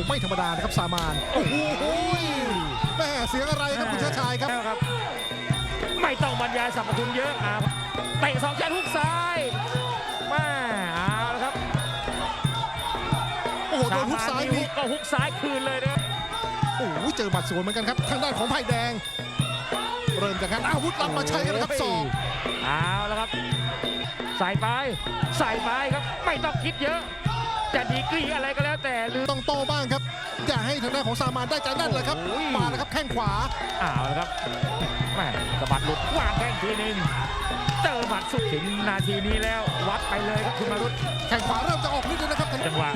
วไม่ธรรมดานะครับสามานโอ้โหแม่เสียงอะไรครับคุณชาติชายครับแล้วครับ ไม่ต้องบรรยายสรรพคุณเยอะอะเตะสองแขนฮุกซ้ายมาเอาละครับโอ้โหโดนฮุกซ้ายชมนี่ก็ฮุกซ้ายคืนเลยนะครับโอ้โหเจอหมัดสวนเหมือนกันครับ ทางด้านของไผ่แดง เริ่มจากการอาวุธลับมาใช้กันนะครับศอกเอาละครับ ใส่ไป ใส่ไปครับ ไม่ต้องคิดเยอะ จะดีกรีอะไรก็แล้วแต่หรือต้องโตบ้างครับ อย่าให้ทางด้านของซามานได้ใจนั่นเลยครับโอ้ยมาแล้วครับแข้งขวาเอาละครับแม่สะบัดหลุดวางแข้งทีหนึ่งเจอหมัดสุดถึงนาทีนี้แล้ววัดไปเลยครับคุณมารุตแข้งขวาเริ่มจะออกฤทธิ์แล้วนะครับจังหวะ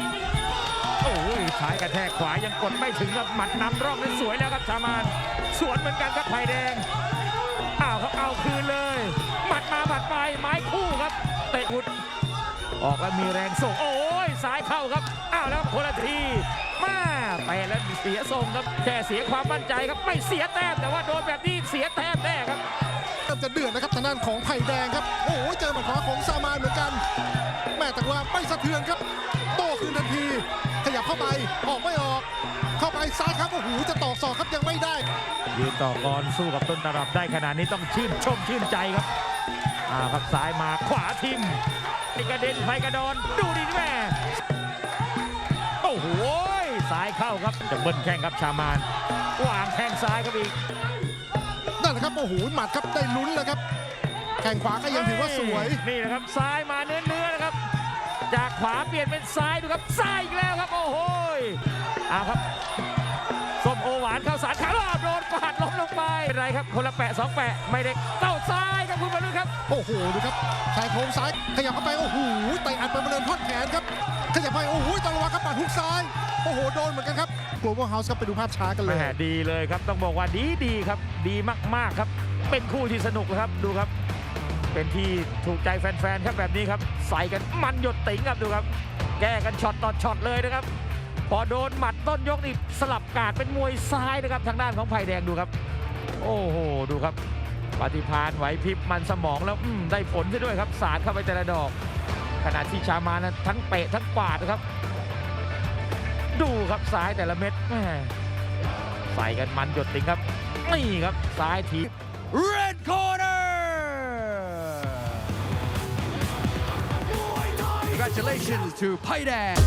โอ้ยซ้ายกระแทกขวายังกดไม่ถึงครับหมัดนำร่องนั้นสวยแล้วครับชามานสวนเหมือนกันครับไผ่แดงอ้าวครับเอาคืนเลยหมัดมาหมัดไปไม้คู่ครับเตะอุดออกแล้วมีแรงส่งโอ้ ยซ้ายเข้าครับอ้าวแล้วคนละทีมาไปแล้วเสียทรงครับแค่เสียความมั่นใจครับไม่เสียแต้มแต่ว่าโดนแบบนี้เสียแต้มแน่ครับเริ่มจะเดือดนะครับทางด้านของไผ่แดงครับโอ้โหเจอหมัดขวาของซามานเหมือนกัน แม่แต่ว่าไม่สะเทือนครับ โต้คืนทันที ขยับเข้าไปออกไม่ออก เข้าไปซ้ายครับโอ้โหจะตอกศอกครับยังไม่ได้ ยืนต่อกรสู้กับต้นตรับได้ขนาดนี้ต้องชื่นชมชื่นใจครับอ่าครับซ้ายมาขวาทิม ไอกระเด็นไฟกระดอน ดูดิแม่โอ้โหซ้ายเข้าครับจะเบิ้ลแข้งครับชามานวางแข้งซ้ายครับอีกนั่นแหละครับโอ้โหหมัดครับได้ลุ้นแล้วครับ แข้งขวาก็ยังถือว่าสวย นี่นะครับซ้ายมาเนื้อเนื้อๆนะครับ จากขวาเปลี่ยนเป็นซ้ายดูครับซ้ายอีกแล้วครับโอ้โหเอาครับส้มโอหวานเข้าสารขาลอบโดนกวาดล้มลงไปเป็นไรครับคนละแปะสองแปะไม่ได้เต้าซ้ายครับคุณบรรลุครับ โอ้โหดูครับชายโครงซ้ายขยับเข้าไปโอ้โหเตะอัดไปบริเวณท่อนแขนครับขยับไปโอ้โหต้องระวังครับปัดฮุกซ้าย โอ้โหโดนเหมือนกันครับ Global House ครับไปดูภาพช้ากันเลยดีเลยครับต้องบอกว่าดีดีครับ ดีมากๆครับ เป็นคู่ที่สนุกครับดูครับ เป็นที่ถูกใจแฟนๆครับแบบนี้ครับ ใส่กันมันหยดติ๋งครับดูครับ แก้กันช็อตต่อช็อตเลยนะครับพอโดนหมัดต้นยกนี่สลับกาดเป็นมวยซ้ายนะครับทางด้านของไผ่แดงดูครับ โอ้โหดูครับ ปฏิพานไหวพริบมันสมองแล้วได้ผลซะด้วยครับสาดเข้าไปแต่ละดอก ขณะที่ชามานะทั้งเตะทั้งกวาดนะครับ ดูครับซ้ายแต่ละเม็ดใส่กันมันหยดติงครับนี่ครับซ้ายที Red corner! Congratulations to Paidan.